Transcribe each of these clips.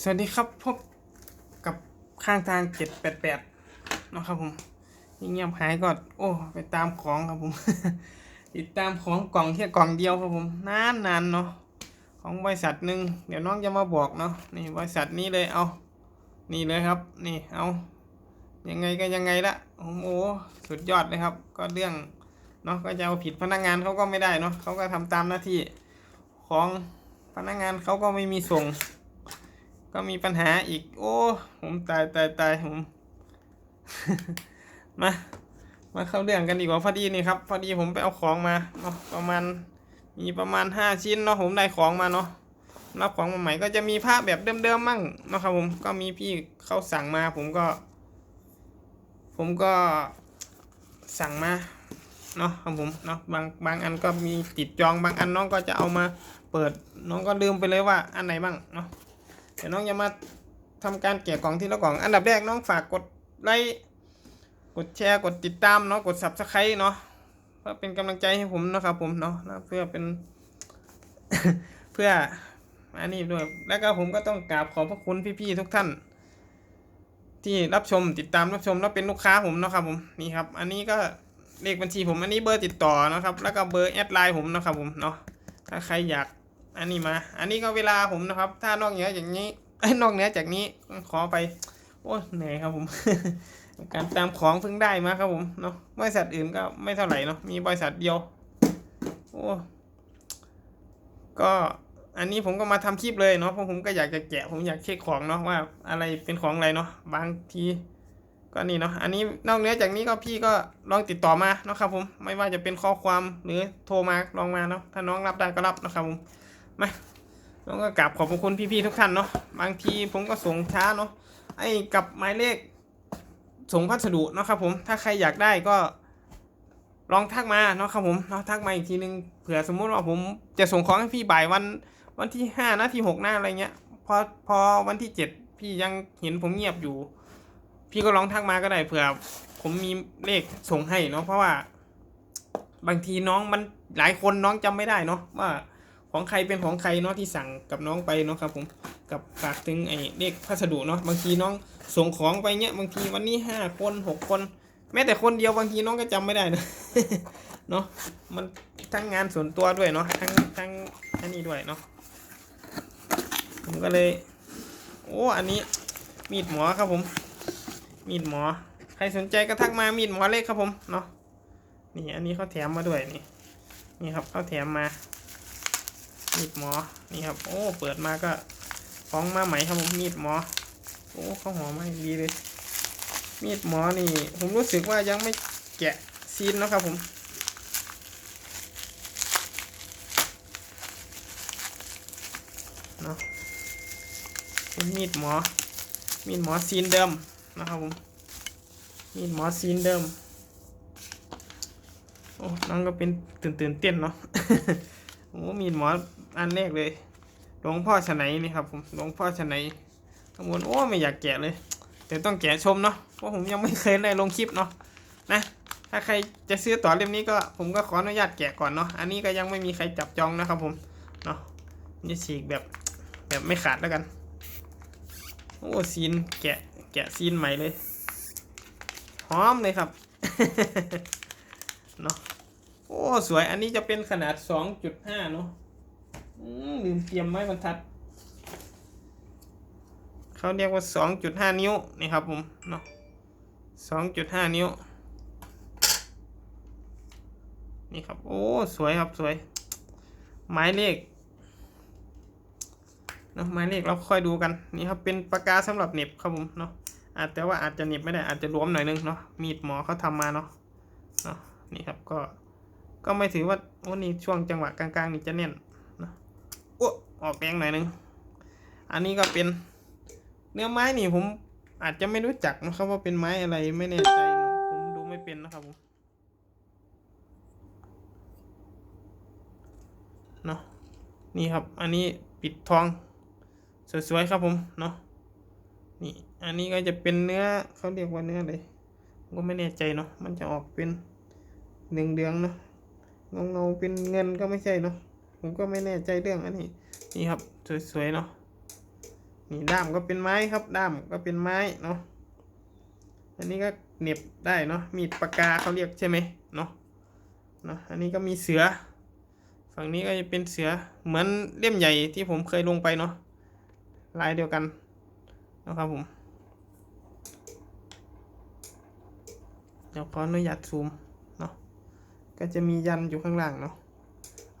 สวัสดีครับพบกับข้างทางเจ็ดแปดแปดนะครับผมเงียบหายก็โอ้ ไปตามของครับผม ติดตามของกล่องแค่กล่องเดียวครับผมนานนานๆเนาะของบริษัทหนึ่งเดี๋ยวน้องจะมาบอกเนาะนี่บริษัทนี้เลยเอา นี่เลยครับ นี่เอายังไงก็ยังไงละโอ้โหสุดยอดเลยครับ ก็เรื่องเนาะก็จะเอาผิดพนักงานเขาก็ไม่ได้เนาะเขาก็ทำตามหน้าที่ของพนักงานเขาก็ไม่มีส่ง ก็มีปัญหาอีก โอ้ ผมตายตายตายผม มา มาเข้าเรื่องกันดีกว่าพอดีนี่ครับ พอดีผมไปเอาของมาเนาะประมาณ มีประมาณห้าชิ้นเนาะผมได้ของมาเนาะรับของมาใหม่ก็จะมีผ้าแบบเดิมๆมั่งเนาะครับผมก็มีพี่เขาสั่งมา ผมก็ ผมก็สั่งมาเนาะครับผมเนาะบางบางอันก็มีติดจองบางอันน้องก็จะเอามาเปิดน้องก็ลืมไปเลยว่าอันไหนบ้างเนาะ เดี๋ยวน้องจะมาทำการแกะกล่องที่ละกล่อง อันดับแรกน้องฝากกดไลค์กดแชร์กดติดตามเนาะกด subscribe เนาะเพื่อเป็นกำลังใจให้ผมนะครับผมเนาะเพื่อเป็นเพื่ออันนี้ด้วย แล้วก็ผมก็ต้องกราบขอบพระคุณพี่ๆทุกท่าน ที่รับชมติดตามรับชมแล้วเป็นลูกค้าผมนะครับผมนี่ครับ อันนี้ก็เลขบัญชีผมอันนี้เบอร์ติดต่อนะครับ แล้วก็เบอร์แอดไลน์ผมนะครับผมเนาะถ้าใครอยาก อันนี้มา อันนี้ก็เวลาผมนะครับ ถ้านอกเหนือจากนี้นอกเหนือจากนี้ขอไป โอ้เหนื่อยครับผม การตามของเพิ่งได้มาครับผมเนาะบริษัทอื่นก็ไม่เท่าไหร่เนาะมีบริษัทเดียวโอ้ก็อันนี้ผมก็มาทำคลิปเลยเนาะเพราะผมก็อยากจะแกะผมอยากเช็คของเนาะว่าอะไรเป็นของอะไรเนาะบางทีก็นี่เนาะอันนี้นอกเหนือจากนี้ก็พี่ก็ลองติดต่อมาเนาะครับผมไม่ว่าจะเป็นข้อความหรือโทรมาลองมาเนาะถ้าน้องรับได้ก็รับนะครับผม มาน้องก็กราบขอบคุณพี่ๆทุกท่านเนาะบางทีผมก็ส่งช้าเนาะไอ้กับหมายเลขส่งพัสดุเนาะครับผมถ้าใครอยากได้ก็ลองทักมาเนาะครับผมเนาะทักมาอีกทีนึงเผื่อสมมุติว่าผมจะส่งของให้พี่บ่ายวันวันที่ห้านะที่หกหน้าอะไรเงี้ยพอพอวันที่เจ็ดพี่ยังเห็นผมเงียบอยู่ พี่ก็ลองทักมาก็ได้เผื่อผมมีเลขส่งให้เนาะเพราะว่า บางทีน้องมันหลายคนน้องจำไม่ได้เนาะว่า ของใครเป็นของใครเนาะที่สั่งกับน้องไปเนาะครับผมกับฝากถึงไอ้เลขพัสดุเนาะบางทีน้องส่งของไปเนี้ยบางทีวันนี้ห้าคนหกคน แม้แต่คนเดียวบางทีน้องก็จำไม่ได้นะเนาะมันทั้งงานส่วนตัวด้วยเนาะทั้งทั้งอันนี้ด้วยเนาะผมก็เลย โอ้อันนี้มีดหมอครับผม มีดหมอ ใครสนใจก็ทักมามีดหมอเล็กครับผมเนาะนี่อันนี้เขาแถมมาด้วยนี่นี่ครับเขาแถมมา มีดหมอ นี่ครับ โอ้ เปิดมาก็ของมาใหม่ครับผม มีดหมอ โอ้เขาหอมมาดีเลย มีดหมอนี่ ผมรู้สึกว่ายังไม่แกะซีนนะครับผมเนาะเป็นมีดหมอ มีดหมอซีนเดิมนะครับผม มีดหมอซีนเดิม โอ้ น้องก็เป็นตื่นตื่นเต้นเนาะ โอ้มีดหมออันแรกเลยหลวงพ่อชะไหนนี่ครับผมหลวงพ่อชะไหนข้างบนโอ้ไม่อยากแกะเลย แต่ต้องแกะชมเนาะเพราะผมยังไม่เคยได้ลงคลิปเนาะนะ ถ้าใครจะซื้อต่อเล่มนี้ก็ผมก็ขออนุญาตแกะก่อนเนาะอันนี้ก็ยังไม่มีใครจับจองนะครับผมเนาะนี่ฉีกแบบแบบไม่ขาดแล้วกันโอ้ซีนแกะแกะซีนใหม่เลยหอมเลยครับเนาะ โอ้ สวยอันนี้จะเป็นขนาด 2.5 เนอะลืมเตรียมไม้บรรทัด เขาเรียกว่า 2.5 นิ้ว นี่ครับผม เนาะ2.5 นิ้ว นี่ครับ โอ้ สวยครับสวย หมายเลขเนาะหมายเลขเราค่อยดูกัน นี่ครับ เป็นปากกาสำหรับเน็บครับผม เนาะอาจแต่ว่าอาจจะเน็บไม่ได้อาจจะหลวมหน่อยนึงเนาะมีดหมอเขาทำมาเนาะเนาะนี่ครับก็ ก็ไม่ถือว่าโอ้นี่ช่วงจังหวะกลางๆนี่จะแน่นนะโอ้ออกแรงหน่อยนึง อันนี้ก็เป็นเนื้อไม้นี่ผมอาจจะไม่รู้จักนะครับว่าเป็นไม้อะไรไม่แน่ใจนะผมดูไม่เป็นนะครับผมเนาะนี่ครับ อันนี้ปิดทอง สวยๆครับผมเนาะนี่อันนี้ก็จะเป็นเนื้อเขาเรียกว่าเนื้ออะไรก็ไม่แน่ใจเนาะมันจะออกเป็นเดืองๆเนาะ เงาเงาๆเป็นเงินก็ไม่ใช่เนาะผมก็ไม่แน่ใจเรื่องอันนี้ นี่ครับสวยๆเนาะนี่ด้ามก็เป็นไม้ครับด้ามก็เป็นไม้เนาะอันนี้ก็เหน็บได้เนาะมีดปากกาเขาเรียกใช่ไหมเนาะเนาะอันนี้ก็มีเสือ ฝั่งนี้ก็จะเป็นเสือเหมือนเล่มใหญ่ที่ผมเคยลงไปเนาะลายเดียวกันนะครับผมเดี๋ยวขออนุญาตซูม ก็จะมียันอยู่ข้างล่างเนาะ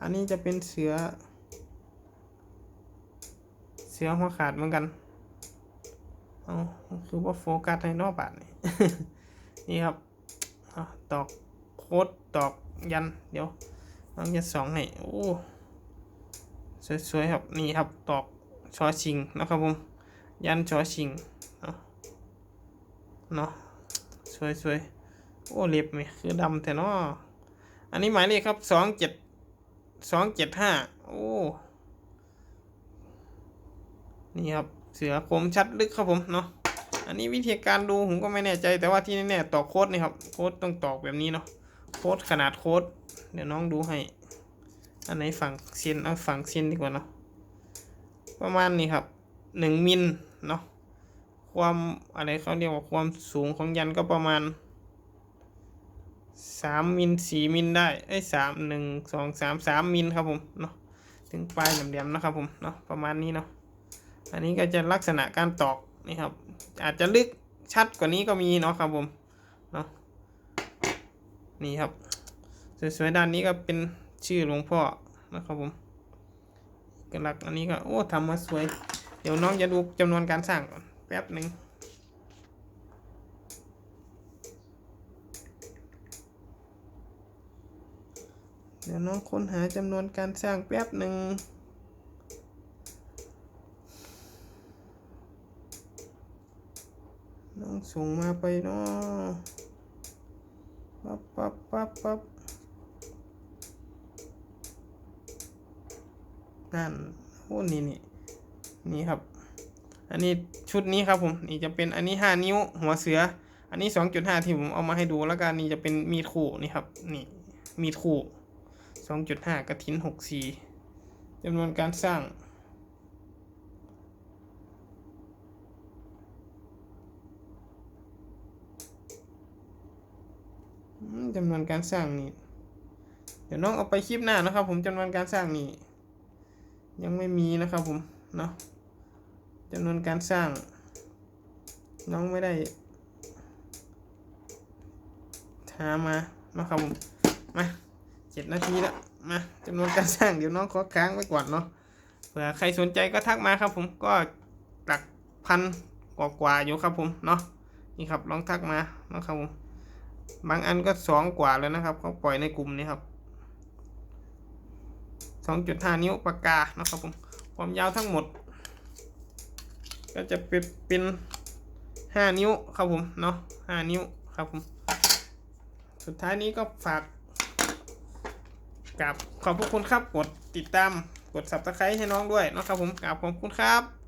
อันนี้จะเป็นเสือ เสือหัวขาดเหมือนกัน เอาคือว่าโฟกัสให้นอกบาทนี่นี่ครับอตอกโคดตอกยัน เดี๋ยวน้องจะสองให้ โอ้ สวยๆครับ นี่ครับ ตอกชอชิงนะครับผม ยันชอชิง เนาะเนาะสวยๆ โอ้เล็บไหมคือดำแต่เนาะ อันนี้หมายเลขครับสองเจ็ดสองเจ็ดห้าโอ้ นี่ครับ เสือคมชัดลึกครับผมเนาะ อันนี้วิธีการดูผมก็ไม่แน่ใจ แต่ว่าที่แน่ๆตอกโค้ดนี่ครับ โค้ดต้องตอกแบบนี้เนาะ โค้ดขนาดโค้ด เดี๋ยวน้องดูให้ อันไหนฝั่งเซียนเอาฝั่งเซียนดีกว่าเนาะ ประมาณนี้ครับหนึ่งมิลเนาะ ความอะไรเขาเรียกว่าความสูงของยันก็ประมาณ สามมิลสี่มิลได้ไอ้สามหนึ่งสองสามสามมิลครับผมเนาะถึงปลายแหลมๆนะครับผมเนาะประมาณนี้เนาะอันนี้ก็จะลักษณะการตอกนี่ครับ อาจจะลึกชัดกว่านี้ก็มีเนาะครับผมเนาะนี่ครับสวยๆด้านนี้ก็เป็นชื่อหลวงพ่อนะครับผมกลักอันนี้ก็โอ้ทำมาสวย เดี๋ยวน้องจะดูจำนวนการสร้างก่อนแป๊บหนึ่ง เดี๋ยวน้องค้นหาจำนวนการสร้างแป๊บหนึ่งน้องส่งมาไปเนาะปั๊บปั๊บปั๊บปั๊บนั่นโอ้นี่นี่นี่ครับ อันนี้ชุดนี้ครับผม นี่จะเป็นอันนี้ห้านิ้วหัวเสือ อันนี้สองจุดห้าที่ผมเอามาให้ดูแล้วกันนี่จะเป็นมีดคู่นี่ครับ นี่มีดคู่ สองจุดห้ากระถินหกสี่จำนวนการสร้าง จำนวนการสร้างนี่ เดี๋ยวน้องเอาไปคลิปหน้านะครับ ผมจำนวนการสร้างนี่ ยังไม่มีนะครับผมเนาะจำนวนการสร้าง น้องไม่ได้หามานะครับผมมา เจ็ดนาทีแล้วมาจำนวนการสร้างเดี๋ยวน้องขอค้างไว้ก่อนเนาะเผื่อใครสนใจก็ทักมาครับผมก็หลักพันกว่าๆอยู่ครับผมเนาะนี่ครับลองทักมานะครับผมบางอันก็สองกว่าแล้วนะครับเขาปล่อยในกลุ่มนี้ครับสองจุดห้านิ้วปากกานะครับผมความยาวทั้งหมด ก็จะเป็นเป็นห้านิ้วครับผมเนาะห้านิ้วครับผมสุดท้ายนี้ก็ฝาก กับขอบพระคุณครับกดติดตามกด subscribe ให้น้องด้วยนะครับผมกราบขอบคุณครับ